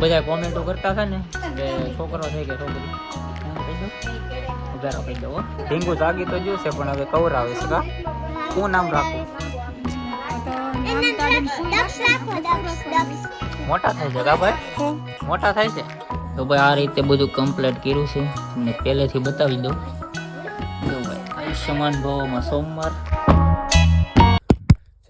બધા કોમેન્ટો કરતા હતા ને કે છોકરો છે કે છોકરી? દઉં ઉધારો કહી દો ઢીંગુ જાગી તો જોશે પણ હવે કવરાવે છે, કા? શું નામ રાખું મોટા થાય છે, કા ભાઈ? મોટા થાય છે? તો ભાઈ આ રીતે બધું કમ્પ્લીટ કર્યું છે. તમને પહેલેથી બતાવી દઉં. આયુષ્યમાન ભવમાં સોમવાર.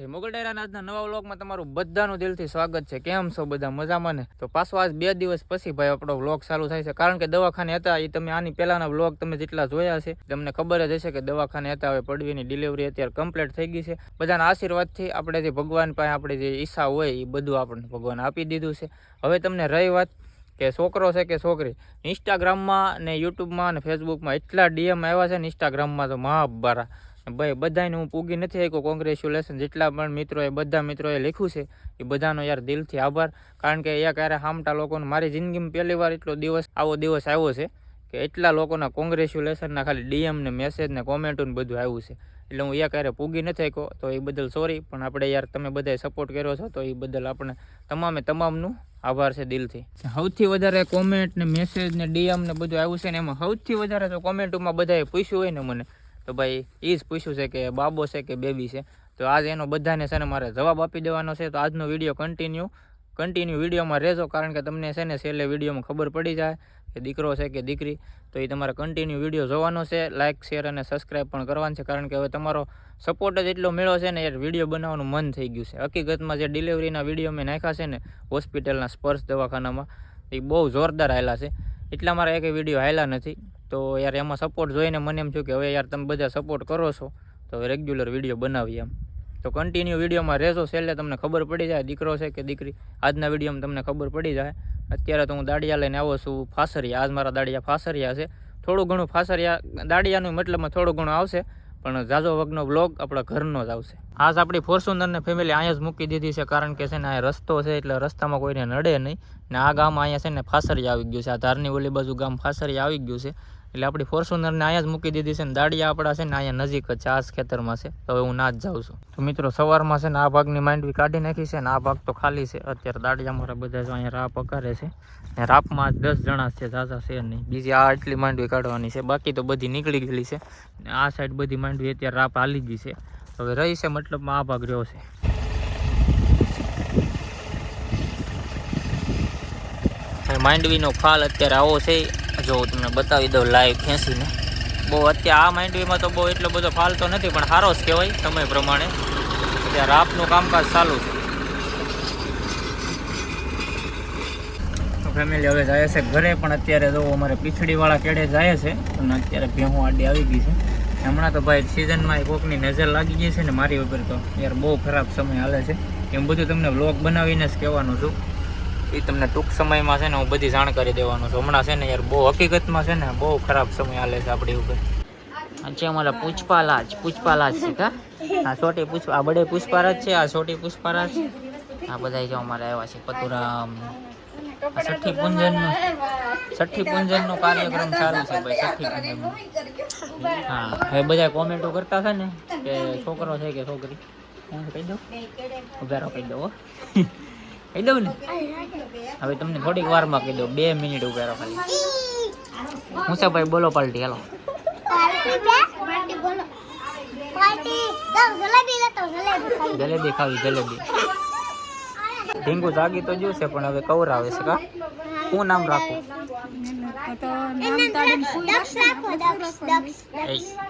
જય મોગલ ડાયરાના આજના નવા વ્લોગમાં તમારું બધાનું દિલથી સ્વાગત છે. કેમ છો બધા? મજામાં ને? તો પાછો આજ બે દિવસ પછી ભાઈ આપણો વ્લોગ ચાલુ થાય છે. કારણ કે દવાખાને હતા એ તમે આની પહેલાના વ્લોગ તમે જેટલા જોયા છે તમને ખબર જ હશે કે દવાખાને હતા, હવે પડવીની ડિલિવરી અત્યારે કમ્પ્લીટ થઈ ગઈ છે. બધાના આશીર્વાદથી આપણે જે ભગવાન પાસે આપણે જે ઈચ્છા હોય એ બધું આપણને ભગવાન આપી દીધું છે. હવે તમને રહી વાત કે છોકરો છે કે છોકરી? ઇન્સ્ટાગ્રામમાં ને યુટ્યુબમાં અને ફેસબુકમાં એટલા ડીએમ આવ્યા છે ને ઇન્સ્ટાગ્રામમાં તો મહાબારા ભાઈ બધાને હું પૂગી નથી શક્યો કોંગ્રેચ્યુલેશન જેટલા પણ મિત્રોએ, બધા મિત્રોએ લખ્યું છે, એ બધાનો યાર દિલથી આભાર. કારણ કે અહીંયા ક્યારે હામટા લોકોને, મારી જિંદગીમાં પહેલી વાર એટલો દિવસ, આવો દિવસ આવ્યો છે કે એટલા લોકોના કોંગ્રેચ્યુલેશનના ખાલી ડીએમ ને મેસેજ ને કોમેન્ટો બધું આવ્યું છે. એટલે હું એક ક્યારે પૂગી નથી શક્યો તો એ બદલ સોરી પણ આપણે યાર, તમે બધાએ સપોર્ટ કર્યો છો, તો એ બદલ આપણે તમામે તમામનું આભાર છે દિલથી. સૌથી વધારે કોમેન્ટ ને મેસેજ ને ડીએમ ને બધું આવ્યું છે ને એમાં, સૌથી વધારે તો કોમેન્ટોમાં બધાએ પૂછ્યું હોય ને મને. તો ભાઈ એ જ પૂછ્યું છે કે બાબો છે કે બેબી છે? તો આજ એનો બધાને છે ને મારે જવાબ આપી દેવાનો છે. તો આજનો વીડિયો કન્ટિન્યુ કન્ટિન્યુ વિડીયોમાં રહેજો, કારણ કે તમને છે ને છેલ્લે વિડીયોમાં ખબર પડી જાય કે દીકરો છે કે દીકરી. તો એ તમારે કન્ટિન્યુ વીડિયો જોવાનો છે. લાઇક શેર અને સબસ્ક્રાઈબ પણ કરવાનું છે, કારણ કે હવે તમારો સપોર્ટ જ એટલો મેળો છે ને, યાર, વીડિયો બનાવવાનું મન થઈ ગયું છે. હકીકતમાં જે ડિલિવરીના વીડિયો મેં નાખ્યા છે ને, હોસ્પિટલના સ્પર્શ દવાખાનામાં એ બહુ જોરદાર આવેલા છે. એટલા મારા એક વીડિયો આવેલા નથી. તો યાર એમાં સપોર્ટ જોઈને મને એમ થયું કે હવે યાર તમે બધા સપોર્ટ કરો છો, તો હવે રેગ્યુલર વીડિયો બનાવીએ એમ. તો કન્ટિન્યુ વિડીયોમાં રહેશો છેલ્લે તમને ખબર પડી જાય, દીકરો છે કે દીકરી? આજના વિડીયોમાં તમને ખબર પડી જાય. અત્યારે તો હું દાડિયા લઈને આવો છું, ફાસરિયા. આજ મારા દાડિયા ફાસરિયા છે. થોડું ઘણું ફાસરિયા, દાડિયાનું મતલબમાં થોડું ઘણું આવશે, પણ જાજો વગનો વ્લોગ આપણા ઘરનો જ આવશે. આજ આપણી ફોર્ચ્યુનરને ફેમિલી અહીંયા જ મૂકી દીધી છે, કારણ કે છે ને આ રસ્તો છે એટલે રસ્તામાં કોઈને નડે નહીં. ને આ ગામ અહીંયા છે ને ફાસરિયા આવી ગયું છે. આ ધારની ઓલી બાજુ ગામ ફાસરિયા આવી ગયું છે. એટલે આપણી ફોર્ચ્યુનરને અહીંયા જ મૂકી દીધી છે ને દાડિયા આપણા છે ને અહીંયા નજીક જ છે, આ ખેતરમાં છે. તો હવે હું ના જ જાઉં છું. તો મિત્રો, સવારમાં છે ને આ ભાગની માંડવી કાઢી નાખી છે ને આ ભાગ તો ખાલી છે. અત્યારે દાડિયા મારા બધા જો અહીંયા રાપ પકારે છે. ને રાપમાં દસ જણા છે, ઝાઝા છે નહીં. બીજી આ આટલી માંડવી કાઢવાની છે. બાકી તો બધી નીકળી ગયેલી છે. ને આ સાઈડ બધી માંડવી અત્યારે રાપ હાલી ગઈ છે. હવે રહી છે મતલબમાં આ ભાગ રહ્યો છે. માંડવીનો ફાલ અત્યારે આવો છે. જો હું તમને બતાવી દઉં લાઈવ ખેંચીને. બહુ અત્યારે આ માંડવીમાં તો બહુ એટલો બધો ફાલતો નથી, પણ સારો જ કહેવાય સમય પ્રમાણે. અત્યારે રાપનું કામકાજ ચાલુ છે. ફેમિલી હવે જાય છે ઘરે, પણ અત્યારે જો અમારે પીછડીવાળા કેડે જાય છે, અને અત્યારે ભેહું આડી આવી ગઈ છે. હમણાં તો ભાઈ સિઝનમાં કોકની નજર લાગી ગઈ છે ને મારી વગર તો યાર બહુ ખરાબ સમય હાલે છે. એમ બધું તમને વ્લોગ બનાવીને જ કહેવાનું છું. એ તમને ટૂંક સમયમાં છે ને હું બધી જાણકારી દેવાનો છું. હમણાં છે ને યાર બહુ હકીકતમાં છે ને બહુ ખરાબ સમય હાલે છે આપણી ઉપર. આજે અમારા પુષ્પાલાજ પુષ્પાલાજ છે કા? આ છોટી પૂછ આ બડે પુષ્પારાજ છે, આ છોટી પુષ્પારાજ. આ બધા જો અમારે આવ્યા છે, પતુરામ. છઠ્ઠી પૂંજનનો છઠ્ઠી પૂંજનનો કાર્યક્રમ ચાલુ છે ભાઈ, છઠ્ઠી પૂંજનનો. હા, હવે બધા કોમેન્ટો કરતા છે ને કે છોકરો છે કે છોકરી? કહી દઉં? ઉભેરો કહી દઉં. કહી દઉં ને? હવે તમને થોડીક વારમાં કહી દઉં. બે મિનિટ ઊભા રહો ખાલી. મુસા ભાઈ બોલો. પાલટી હાલો જલેબી ખાવી જલેબી. ઢીંગુ જાગી તો જોશે પણ હવે કવરાવે છે કા? શું નામ રાખું?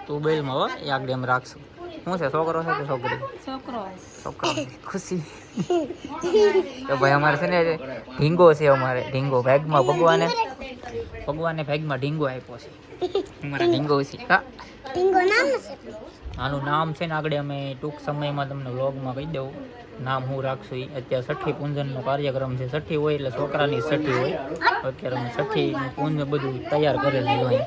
તું બેલમાં હો એ આગળ એમ રાખશું. શું છે છોકરો છે કે છોકરી છોકરો છોકરો ખુશી તો ભાઈ અમારે છે ને ઢીંગો છે અમારે ઢીંગો ભેગમાં ભગવાને ભગવાને ભેગમાં ઢીંગો આપ્યો છે અમારે ઢીંગો છે હા આનું નામ છે ને આગળ અમે ટૂંક સમયમાં તમને વ્લોગમાં કહી દઉં. નામ હું રાખશું. અત્યારે છઠ્ઠી પૂંજનનો કાર્યક્રમ છે. છઠ્ઠી હોય એટલે છોકરાની છઠ્ઠી હોય. અત્યારે અમે છઠ્ઠી પૂંજ બધું તૈયાર કરેલું હોય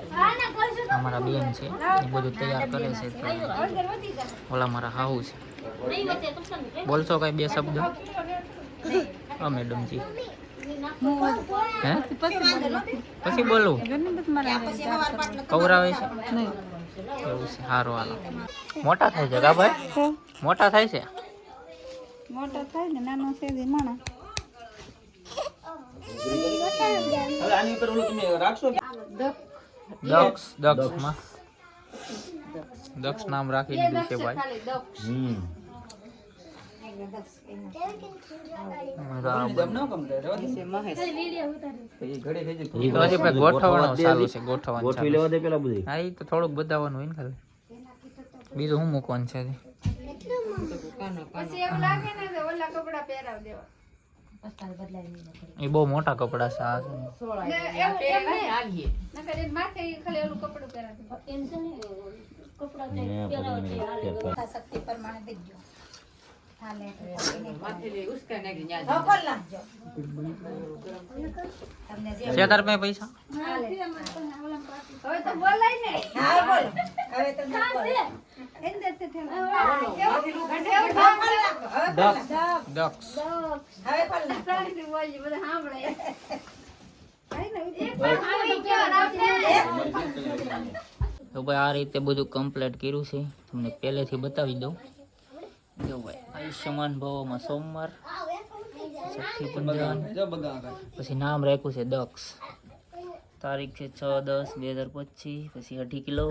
અમારા બેન છે એ બધું તૈયાર કરે છે તો ઓલા મારા હાહુ છે. બોલશો કઈ બે શબ્દ? હા મેડમજી. હે? પછી બોલું. કવરાવે છે? એવું છે સારું હાલો. મોટા થાય છે કા ભાઈ? મોટા થાય છે? મોટા થાય ને નાનો છે માણા. હવે આની ઉપર ઓલું તમે રાખશો દક્ષ દક્ષમાં. દક્ષ નામ રાખી દીધું છે ભાઈ. હમ. બરાબર. ન ગમતા રહેવા દે. તો એ ઘડે થઈ જાય. ઈ તો હજી ભાઈ ગોઠવવાનું ચાલુ છે ગોઠવવાનું ગોઠવી ચાલુ લેવા દે પેલા બધું. હા ઈ તો થોડુંક બતાવવાનું હોય ને ખાલી. બીજું શું મૂકવાનું છે પછી એવું લાગે ને ઓલા કપડા પહેરાવ દેવા. એ બહુ મોટા કપડા છે આ છે તો ભાઈ આ રીતે બધું કમ્પ્લીટ કર્યું છે. તમને પહેલેથી બતાવી દઉં. જો ભાઈ. આયુષ્યમાન ભવમાં સોમવાર. છઠ્ઠી પંચાવન જો બગા આગળ. પછી નામ રાખ્યું છે દક્ષ. તારીખ છે છ દસ બે હજાર પચીસ પછી અઢી કિલો.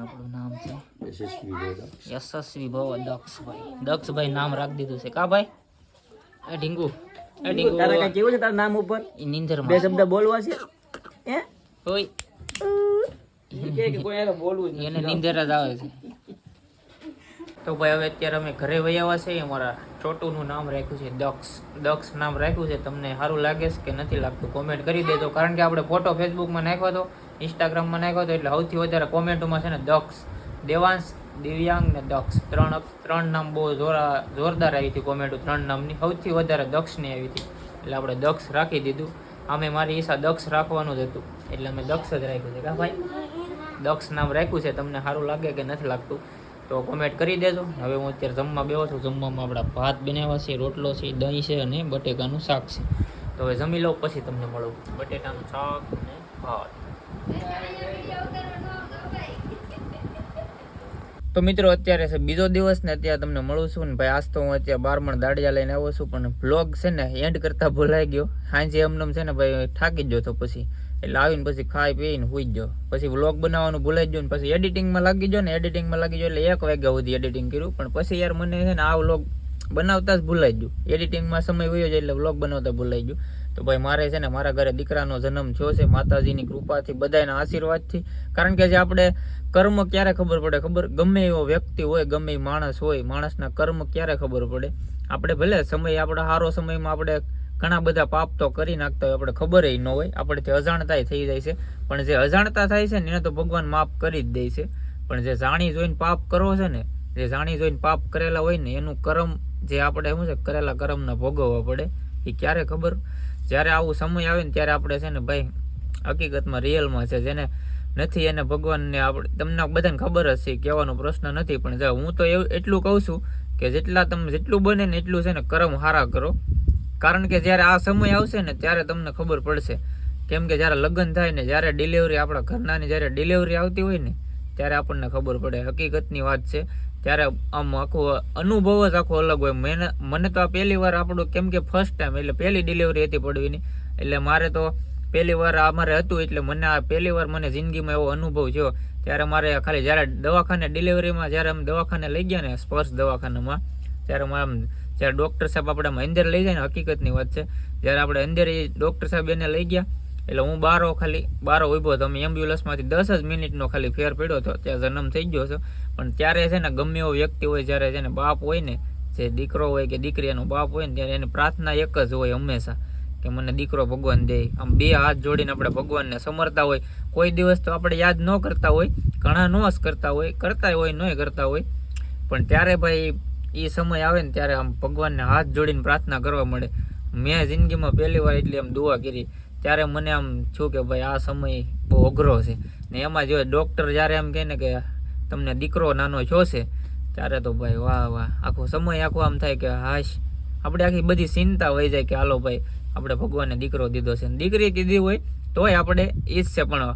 આપણું નામ છે યશસ્વી ભવ દક્ષભાઈ દક્ષભાઈ નામ રાખી દીધું છે. કા ભાઈ? એ ઢીંગુ. એ ઢીંગુ. તારા કઈ કેવું છે તારા નામ ઉપર? નિંદર બે શબ્દ બોલવા છે. હે? હોય કે કોઈ બોલવું એને નિંદર જ આવે છે. તો ભાઈ, હવે અત્યારે અમે ઘરે વયાવા છે અમારા છોટુનું નામ રાખ્યું છે, દક્ષ. દક્ષ નામ રાખ્યું છે, તમને સારું લાગે છે કે નથી લાગતું કોમેન્ટ કરી દેજો. કારણ કે આપણે ફોટો ફેસબુકમાં નાખ્યો હતો ઇન્સ્ટાગ્રામમાં નાખ્યો હતો, એટલે સૌથી વધારે કોમેન્ટમાં છે ને દક્ષ. દેવાંશ, દિવ્યાંગ ને દક્ષ. ત્રણ ત્રણ નામ બહુ જોરા, જોરદાર આવી હતી કોમેન્ટો ત્રણ નામની. સૌથી વધારે દક્ષની આવી હતી. એટલે આપણે દક્ષ રાખી દીધું. અમે મારી ઈચ્છા દક્ષ રાખવાનું જ હતું. એટલે અમે દક્ષ જ રાખ્યું છે. કા ભાઈ? દક્ષ નામ રાખ્યું છે, તમને સારું લાગે કે નથી લાગતું? તો કોમેન્ટ કરી દેજો. હવે હું અત્યારે જમવા બેવો છું. જમવામાં આપણા ભાત બનાવ્યા છે, રોટલો છે, દહીં છે અને બટેકાનું શાક છે. તો હવે જમી લઉં, પછી તમને મળું. બટેટાનું શાક અને ભાત. તો મિત્રો, અત્યારે છે બીજો દિવસ ને અત્યારે તમને મળું છું. ને ભાઈ, આજ તો હું અત્યારે બારમણ દાડિયા લઈને આવ્યો છું. પણ બ્લોગ છે ને એન્ડ કરતા ભૂલાઈ ગયો. સાંજે એમને છે ને ભાઈ, થાકી જ ગયો તો પછી. એટલે આવીને પછી ખાઈ પીને જ ગયો. પછી વ્લોગ બનાવવાનું ભૂલાઈ ગયો ને પછી એડિટિંગમાં લાગી ગયો ને એડિટિંગમાં લાગી ગયો એટલે એક વાગ્યા સુધી એડિટિંગ કર્યું. પણ પછી યાર મને છે ને આ વ્લોગ બનાવતા જ ભૂલાઈ ગયું. એડિટિંગમાં સમય વયો જાય એટલે વ્લોગ બનાવતા ભૂલાઈ ગયું. તો ભાઈ મારે છે ને મારા ઘરે દીકરાનો જન્મ થયો છે, માતાજીની કૃપાથી બધાના આશીર્વાદથી. કારણ કે જે આપણે કર્મ ક્યારે ખબર પડે ખબર? ગમે એવો વ્યક્તિ હોય, ગમે એ માણસ હોય, માણસના કર્મ ક્યારે ખબર પડે? આપણે ભલે સમય આપણા સારો સમયમાં આપણે ઘણા બધા પાપ તો કરી નાખતા હોય, આપણે ખબર ન હોય. આપણેથી અજાણતાય થઈ જાય છે. પણ જે અજાણતા થાય છે ને, એને તો ભગવાન માફ કરી જ દે છે. પણ જે જાણી જોઈને પાપ કરવો છે ને, જે જાણી જોઈને પાપ કરેલા હોય ને, એનું કર્મ જે આપણે શું છે, કરેલા કર્મને ભોગવવા પડે. એ ક્યારે ખબર? જ્યારે આવું સમય આવે ને, ત્યારે આપણે છે ને ભાઈ, હકીકતમાં રિયલમાં છે. જેને નથી, એને ભગવાનને આપણે, તમને બધાને ખબર હશે કહેવાનો પ્રશ્ન નથી. પણ હું તો એટલું કહું છું કે જેટલા તમે જેટલું બને ને, એટલું છે ને, કર્મ હારા કરો. કારણ કે જ્યારે આ સમય આવશે ને ત્યારે તમને ખબર પડશે. કેમ કે જ્યારે લગ્ન થાય ને જ્યારે ડિલિવરી આપણા ઘરનાની જ્યારે ડિલિવરી આવતી હોય ને, ત્યારે આપણને ખબર પડે. હકીકતની વાત છે, ત્યારે આમ આખો અનુભવ જ આખો અલગ હોય. મને મને તો આ પહેલી વાર આપણું, કેમ કે ફર્સ્ટ ટાઈમ એટલે પહેલી ડિલિવરી હતી પડવીની. એટલે મારે તો પહેલી વાર અમારે હતું, એટલે મને આ પહેલી વાર મને જિંદગીમાં એવો અનુભવ થયો. ત્યારે મારે ખાલી જ્યારે દવાખાને ડિલિવરીમાં જ્યારે અમે દવાખાને લઈ ગયા ને, સ્પર્શ દવાખાનામાં, ત્યારે મારે આમ જ્યારે ડૉક્ટર સાહેબ આપણે અંદર લઈ જાય ને, હકીકતની વાત છે. જ્યારે આપણે અંદર એ ડૉક્ટર સાહેબ એને લઈ ગયા, એટલે હું બારો ખાલી, બારો ઊભો હતો. અમે એમ્બ્યુલન્સમાંથી દસ જ મિનિટનો ખાલી ફેર પડ્યો હતો. ત્યાં જન્મ થઈ ગયો છે પણ ત્યારે છે ને, ગમે એવો વ્યક્તિ હોય, જ્યારે છે ને બાપ હોય ને, જે દીકરો હોય કે દીકરી એનો બાપ હોય ને, ત્યારે એની પ્રાર્થના એક જ હોય હંમેશા, કે મને દીકરો ભગવાન દે. આમ બે હાથ જોડીને આપણે ભગવાનને સમરતા હોય. કોઈ દિવસ તો આપણે યાદ ન કરતા હોય, ઘણા નો જ કરતા હોય કરતા હોય નહીં કરતા હોય. પણ ત્યારે ભાઈ એ સમય આવે ને ત્યારે આમ ભગવાનને હાથ જોડીને પ્રાર્થના કરવા મળે. મેં જિંદગીમાં પહેલી વાર એટલી આમ દુઆ કરી. ત્યારે મને આમ છું કે ભાઈ આ સમય બહુ અઘરો છે. ને એમાં જો ડૉક્ટર જ્યારે એમ કહે ને કે તમને દીકરો નાનો છો છે, ત્યારે તો ભાઈ વાહ વાહ. આખો સમય આખો આમ થાય કે હાશ. આપણે આખી બધી ચિંતા વહી જાય કે હાલો ભાઈ, આપણે ભગવાનને દીકરો દીધો છે. દીકરી કીધી હોય, તોય આપણે એ જ છે, પણ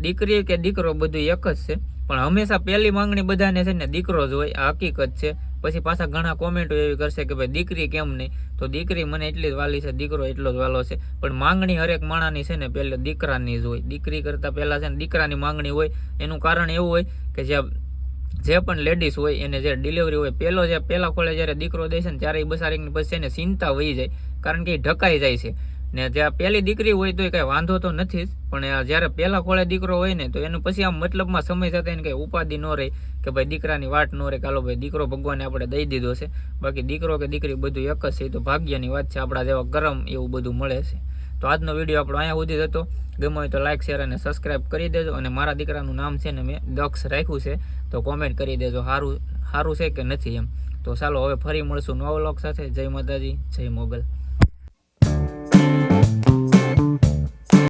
દીકરી કે દીકરો બધું એક જ છે. પણ હંમેશા પહેલી માંગણી બધાને છે ને દીકરો જ હોય, આ હકીકત છે. પછી પાછા ઘણા કોમેન્ટો એવી કરશે કે ભાઈ, દીકરી કેમ નહીં? તો દીકરી મને એટલી જ વાલી છે, દીકરો એટલો જ વાલો છે. પણ માંગણી હરેક માણાની છે ને, પહેલાં દીકરાની જ હોય. દીકરી કરતાં પહેલાં છે ને, દીકરાની માંગણી હોય. એનું કારણ એવું હોય કે જે જે પણ લેડીઝ હોય, એને જે ડિલિવરી હોય, પહેલો જે, પહેલાં ખોળે જ્યારે દીકરો દે છે ને, ત્યારે એ બસારીની પછી એને ચિંતા વહી જાય. કારણ કે એ ઢકાઈ જાય છે. ને જ્યાં પહેલી દીકરી હોય તો એ કઈ વાંધો તો નથી જ, પણ જ્યારે પહેલા ખોળે દીકરો હોય ને, તો એનું પછી આમ મતલબમાં સમય સાથે એને કંઈ ઉપાધિ ન રહે કે ભાઈ દીકરાની વાટ ન રહે કાલો ભાઈ દીકરો ભગવાને આપણે દઈ દીધો છે. બાકી દીકરો કે દીકરી બધું એક જ છે તો ભાગ્યની વાત છે, આપણા જેવા ગરમ એવું બધું મળે છે. તો આજનો વીડિયો આપણો અહીંયા સુધી હતો ગમે હોય તો લાઇક શેર અને સબસ્ક્રાઇબ કરી દેજો અને મારા દીકરાનું નામ છે ને મેં દક્ષ રાખ્યું છે, તો કોમેન્ટ કરી દેજો સારું સારું છે કે નથી એમ. તો ચાલો હવે ફરી મળશું નવા વ્લોગ સાથે. જય માતાજી, જય મોગલ.